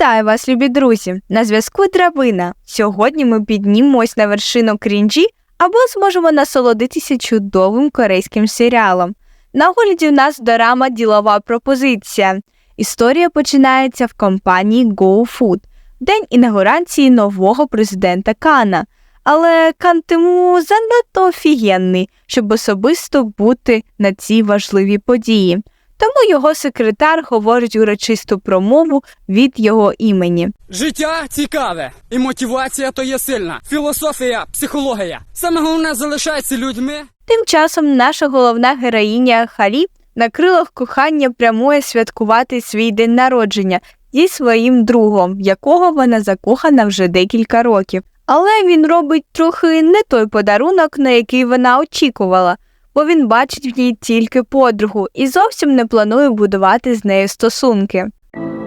Вітаю вас, любі друзі! На зв'язку Драбина. Сьогодні ми піднімемось на вершину крінжі або зможемо насолодитися чудовим корейським серіалом. На огляді у нас дорама ділова пропозиція. Історія починається в компанії GoFood, день інаугурації нового президента Кана. Але Кан Тиму занадто офігенний, щоб особисто бути на цій важливій події. Тому його секретар говорить урочисту промову від його імені. Життя цікаве, і мотивація то є сильна. Філософія, психологія. Саме головне залишається людьми. Тим часом наша головна героїня Халі на крилах кохання прямує святкувати свій день народження зі своїм другом, якого вона закохана вже декілька років. Але він робить трохи не той подарунок, на який вона очікувала, бо він бачить в ній тільки подругу і зовсім не планує будувати з нею стосунки.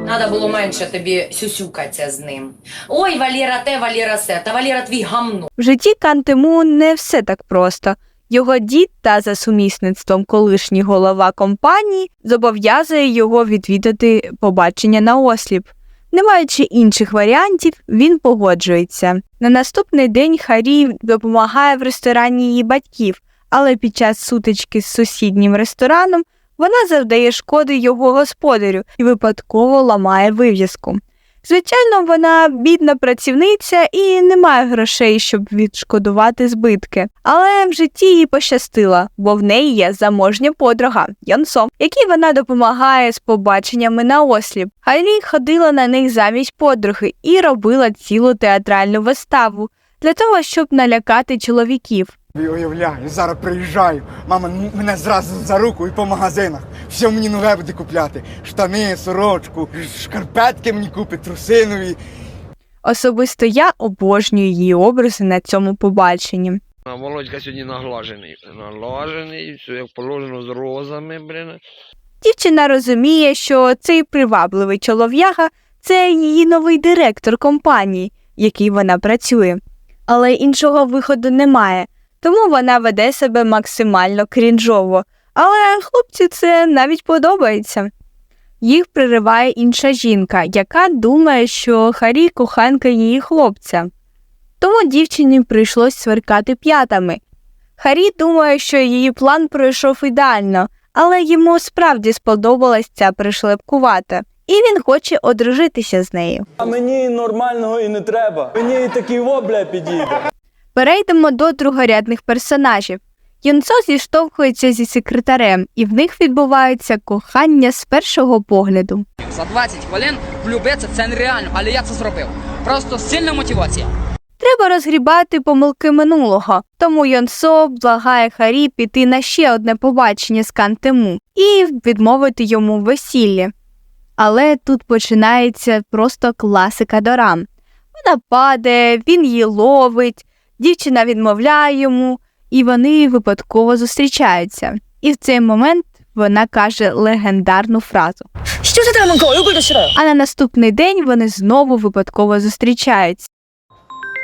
Надо було менше тобі сюсюкатися з ним. Ой, Валера те, Валера се, та Валера твій гамно. В житті Кантему не все так просто. Його дід та за сумісництвом колишній голова компанії зобов'язує його відвідати побачення на осліп. Не маючи інших варіантів, він погоджується. На наступний день Харі допомагає в ресторані її батьків, але під час сутички з сусіднім рестораном вона завдає шкоди його господарю і випадково ламає вив'язку. Звичайно, вона бідна працівниця і не має грошей, щоб відшкодувати збитки. Але в житті їй пощастило, бо в неї є заможня подруга Йонсо, якій вона допомагає з побаченнями на осліп. Хайлі ходила на них замість подруги і робила цілу театральну виставу для того, щоб налякати чоловіків. Собі уявляю, зараз приїжджаю, мама мене зразу за руку і по магазинах. Все мені нове буде купляти. Штани, сорочку, шкарпетки мені купить, трусинові. Особисто я обожнюю її образи на цьому побаченні. А Володька сьогодні наглажений. Наглажений, все як положено з розами, блін. Дівчина розуміє, що цей привабливий чолов'яга це її новий директор компанії, в якій вона працює. Але іншого виходу немає, тому вона веде себе максимально крінжово. Але хлопцю це навіть подобається. Їх пририває інша жінка, яка думає, що Харі коханка її хлопця. Тому дівчині прийшлось сверкати п'ятами. Харі думає, що її план пройшов ідеально, але йому справді сподобалась ця пришлепкувата, і він хоче одружитися з нею. А мені нормального і не треба. Мені такий вобля підійде. Перейдемо до другорядних персонажів. Юнцо зіштовхується зі секретарем, і в них відбувається кохання з першого погляду. За 20 хвилин влюбитися це нереально, але я це зробив. Просто сильна мотивація. Треба розгрібати помилки минулого, тому Йонсо благає Харі піти на ще одне побачення з Кантему і відмовити йому весіллі. Але тут починається просто класика дорам. Вона падає, він її ловить, дівчина відмовляє йому, і вони випадково зустрічаються. І в цей момент вона каже легендарну фразу. А на наступний день вони знову випадково зустрічаються.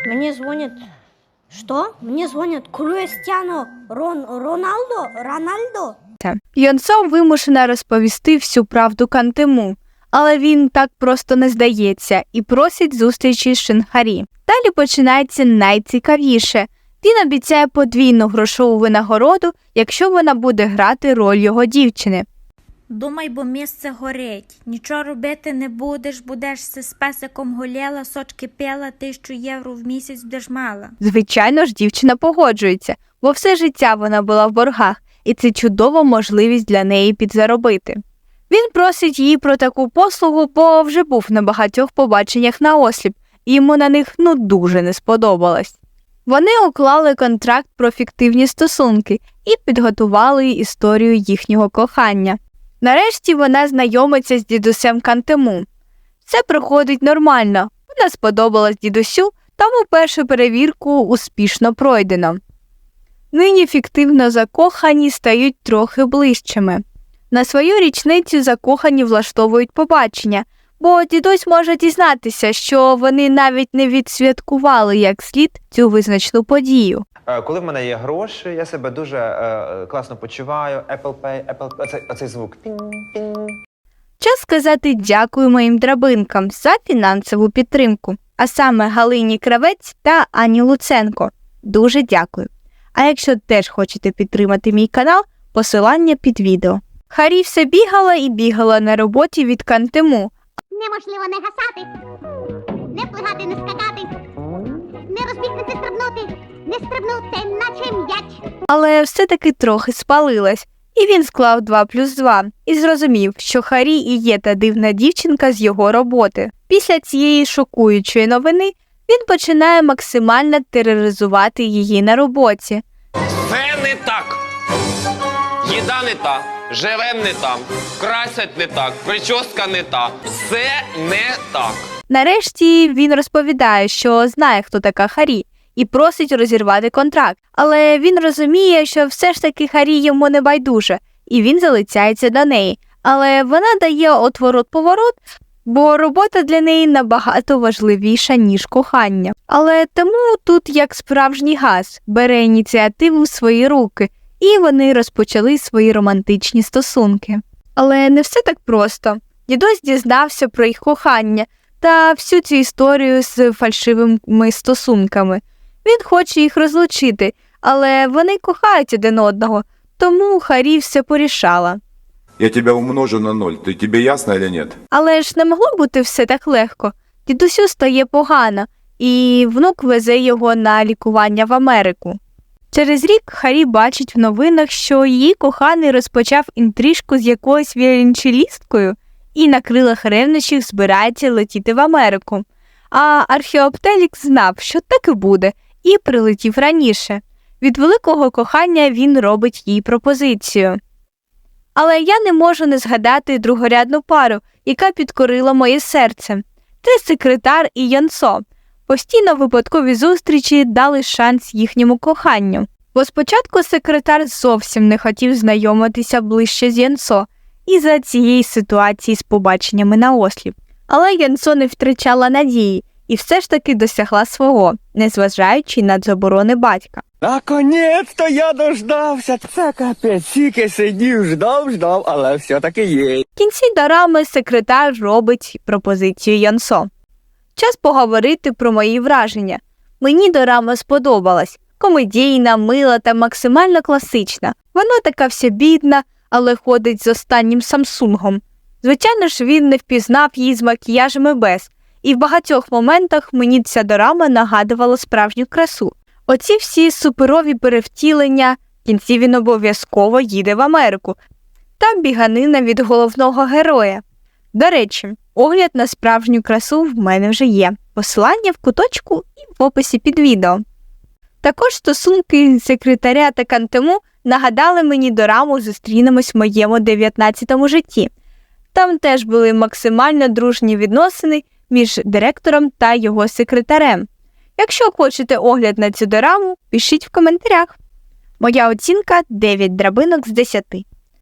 Мне звонит... Что? Мне звонит Криstiano Рон... Роналдо? Рональдо? Йонсо вимушена розповісти всю правду Кантему, але він так просто не здається і просить зустрічі з Шинхарі. Далі починається найцікавіше. Він обіцяє подвійну грошову винагороду, якщо вона буде грати роль його дівчини. Думай, бо місце горить. Нічого робити не будеш, будеш з песиком голєла, сочки пила, тисячу євро в місяць будеш мала. Звичайно ж, дівчина погоджується, бо все життя вона була в боргах, і це чудова можливість для неї підзаробити. Він просить її про таку послугу, бо вже був на багатьох побаченнях на осліп, і йому на них ну дуже не сподобалось. Вони уклали контракт про фіктивні стосунки і підготували історію їхнього кохання. Нарешті вона знайомиться з дідусем Кантему. Все проходить нормально. Вона сподобалась дідусю, тому першу перевірку успішно пройдено. Нині фіктивно закохані стають трохи ближчими. На свою річницю закохані влаштовують побачення, бо дідусь може дізнатися, що вони навіть не відсвяткували як слід цю визначну подію. Е, Коли в мене є гроші, я себе дуже е, класно почуваю. Apple Pay, Apple Pay, оцей, оцей звук. Час сказати дякую моїм драбинкам за фінансову підтримку, а саме Галині Кравець та Ані Луценко. Дуже дякую. А якщо теж хочете підтримати мій канал, посилання під відео. Харі все бігала і бігала на роботі від Кантему, Неможливо не гасати, не плигати, не скакати, не розбігтися стрибнути, не стрибнути, наче м'яч. але все-таки трохи спалилась, і він склав 2 плюс 2 і зрозумів, що Харі і є та дивна дівчинка з його роботи. Після цієї шокуючої новини він починає максимально тероризувати її на роботі. Все не так. Їда не та, живем не там, красять не так, прическа не та. Все не так. Нарешті він розповідає, що знає, хто така Харі, і просить розірвати контракт. Але він розуміє, що все ж таки Харі йому не байдуже, і він залицяється до неї. Але вона дає отворот-поворот, бо робота для неї набагато важливіша, ніж кохання. Але тому тут, як справжній газ, бере ініціативу в свої руки, і вони розпочали свої романтичні стосунки. Але не все так просто. Дідусь дізнався про їх кохання та всю цю історію з фальшивими стосунками. Він хоче їх розлучити, але вони кохають один одного, тому Харі все порішала. Я тебя умножу на ноль. Ты тебе ясно или нет? Але ж не могло бути все так легко. Дідусю стає погано, і внук везе його на лікування в Америку. Через рік Харі бачить в новинах, що її коханий розпочав інтрижку з якоюсь віолончелісткою і на крилах ревнощів збирається летіти в Америку. А археоптелік знав, що так і буде, і прилетів раніше. Від великого кохання він робить їй пропозицію. Але я не можу не згадати другорядну пару, яка підкорила моє серце. Це секретар і Янсо. Постійно випадкові зустрічі дали шанс їхньому коханню. Бо спочатку секретар зовсім не хотів знайомитися ближче з Янсо і за цієї ситуації з побаченнями на осліп. Але Янсо не втрачала надії і все ж таки досягла свого, незважаючи на заборони батька. Наконець-то я дождався. Це капець, тільки сидів, ждав, ждав, але все-таки є. В кінці дорами секретар робить пропозицію Янсо. Час поговорити про мої враження. Мені дорама сподобалась. Комедійна, мила та максимально класична. Вона така вся бідна, але ходить з останнім самсунгом. Звичайно ж, він не впізнав її з макіяжем і без, і в багатьох моментах мені ця дорама нагадувала справжню красу. Оці всі суперові перевтілення, в кінці він обов'язково їде в Америку. Там біганина від головного героя. До речі, огляд на справжню красу в мене вже є. Посилання в куточку і в описі під відео. Також стосунки секретаря та кантему нагадали мені дораму зустрінемось в моєму 19-му житті. Там теж були максимально дружні відносини між директором та його секретарем. Якщо хочете огляд на цю дораму, пишіть в коментарях. Моя оцінка 9 драбинок з 10.